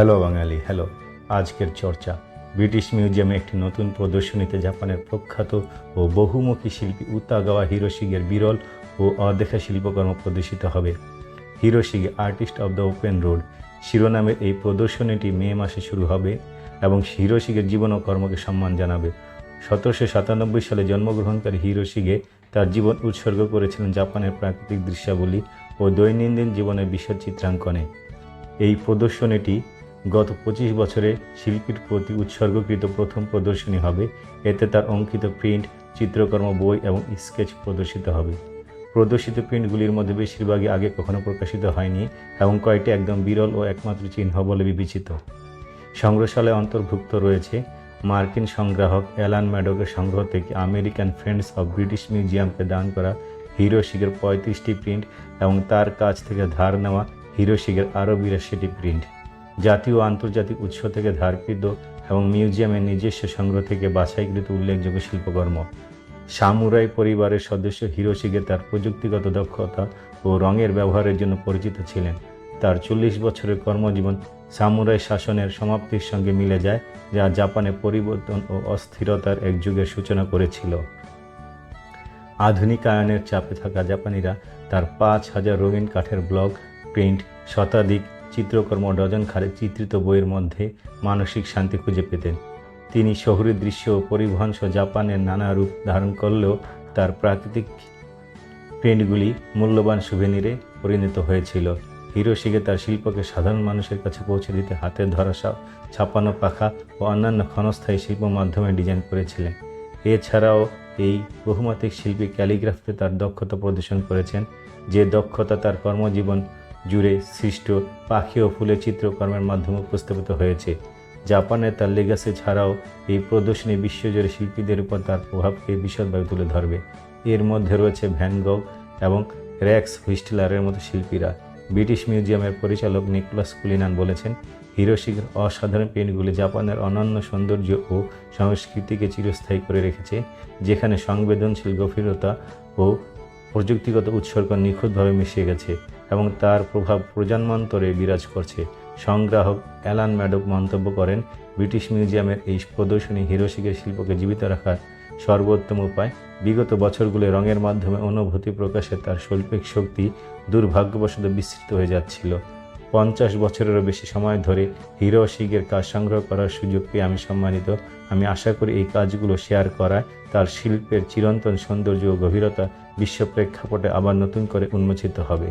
Hello বাঙালি, hello. আজকের চর্চা, British মিউজিয়ামে একটি নতুন প্রদর্শনীতে জাপানের প্রখ্যাত ও বহুমুখী শিল্পী উতাগাওয়া হিরোশিগের বিরল ও অদেখা শিল্পকর্ম প্রদর্শিত হবে। Hiroshige, artist of the open road, শিরোনামের এই প্রদর্শনীটি মে মাসে শুরু হবে এবং হিরোশিগের জীবন ও কর্মকে সম্মান জানাবে। সতেরোশো সাতানব্বই সালে জন্মগ্রহণকারী হিরোশিগে তার জীবন উৎসর্গ করেছিলেন জাপানের প্রাকৃতিক দৃশ্যাবলী ও দৈনন্দিন জীবনের বিশদ চিত্রাঙ্কনে। এই প্রদর্শনীটি গত পঁচিশ বছরে শিল্পীর প্রতি উৎসর্গকৃত প্রথম প্রদর্শনী হবে। এতে তার অঙ্কিত প্রিন্ট, চিত্রকর্ম, বই এবং স্কেচ প্রদর্শিত হবে। প্রদর্শিত প্রিন্টগুলির মধ্যে বেশিরভাগই আগে কখনো প্রকাশিত হয়নি এবং কয়েকটি একদম বিরল ও একমাত্র চিহ্ন বলে বিবেচিত। সংগ্রহশালায় অন্তর্ভুক্ত রয়েছে মার্কিন সংগ্রাহক অ্যালান ম্যাডকের সংগ্রহ থেকে আমেরিকান ফ্রেন্ডস অব ব্রিটিশ মিউজিয়ামকে দান করা হিরোশিগের পঁয়ত্রিশটি প্রিন্ট এবং তার কাছ থেকে ধার নেওয়া হিরোশিগের আরও বিরাশিটি প্রিন্ট। জাতীয় আন্তর্জাতিক উৎস থেকে ধারকৃত এবং মিউজিয়ামের নিজস্ব সংগ্রহ থেকে বাছাইকৃত উল্লেখযোগ্য শিল্পকর্ম। সামুরাই পরিবারের সদস্য হিরোশিগে তার প্রযুক্তিগত দক্ষতা ও রঙের ব্যবহারের জন্য পরিচিত ছিলেন। তার চল্লিশ বছরের কর্মজীবন সামুরাই শাসনের সমাপ্তির সঙ্গে মিলে যায়, যা জাপানে পরিবর্তন ও অস্থিরতার এক যুগের সূচনা করেছিল। আধুনিকায়নের চাপে থাকা জাপানিরা তার পাঁচ হাজার রঙিন কাঠের ব্লক, প্রিন্ট, শতাধিক চিত্রকর্ম ডজন খারে চিত্রিত বইয়ের মধ্যে মানসিক শান্তি খুঁজে পেতেন। তিনি শহুরের দৃশ্য পরিবহন সহ জাপানের নানা রূপ ধারণ করলেও তার প্রাকৃতিক প্রিন্টগুলি মূল্যবান সুভেনিরে পরিণত হয়েছিল। হিরোশিগে তার শিল্পকে সাধারণ মানুষের কাছে পৌঁছে দিতে হাতের ধরা সা- ছাপানো পাখা ও অন্যান্য ক্ষণস্থায়ী শিল্প মাধ্যমে ডিজাইন করেছিলেন। এছাড়াও এই বহুমাত্রিক শিল্পী ক্যালিগ্রাফিতে তার দক্ষতা প্রদর্শন করেছেন, যে দক্ষতা তার কর্মজীবন জুড়ে সৃষ্ট পাখি ও ফুলের চিত্রকর্মের মাধ্যমে উপস্থাপিত হয়েছে। জাপানে তার লেগাসি ছাড়াও এই প্রদর্শনী বিশ্বজুড়ে শিল্পীদের উপর তার প্রভাবকে বিশদভাবে তুলে ধরবে। এর মধ্যে রয়েছে ভ্যানগগ এবং র্যাক্স হুইস্টলারের মতো শিল্পীরা। ব্রিটিশ মিউজিয়ামের পরিচালক নিকোলাস কুলিনান বলেছেন হিরোশিগের অসাধারণ পেন্টগুলি জাপানের অনন্য সৌন্দর্য ও সংস্কৃতিকে চিরস্থায়ী করে রেখেছে, যেখানে সংবেদনশীল গভীরতা ও প্রযুক্তিগত উৎসর্গ নিখুঁতভাবে মিশে গেছে এবং তার প্রভাব প্রজন্মান্তরে বিরাজ করছে। সংগ্রাহক অ্যালান ম্যাডক মন্তব্য করেন, ব্রিটিশ মিউজিয়ামের এই প্রদর্শনী হিরোশিকের শিল্পকে জীবিত রাখার সর্বোত্তম উপায়। বিগত বছরগুলো রঙের মাধ্যমে অনুভূতি প্রকাশে তার শৈল্পিক শক্তি দুর্ভাগ্যবশত বিস্তৃত হয়ে যাচ্ছিল। পঞ্চাশ বছরেরও বেশি সময় ধরে হিরো শিগের কাজ সংগ্রহ করার সুযোগ পেয়ে আমি সম্মানিত। আমি আশা করি এই কাজগুলো শেয়ার করায় তার শিল্পের চিরন্তন সৌন্দর্য ও গভীরতা বিশ্ব প্রেক্ষাপটে আবার নতুন করে উন্মোচিত হবে।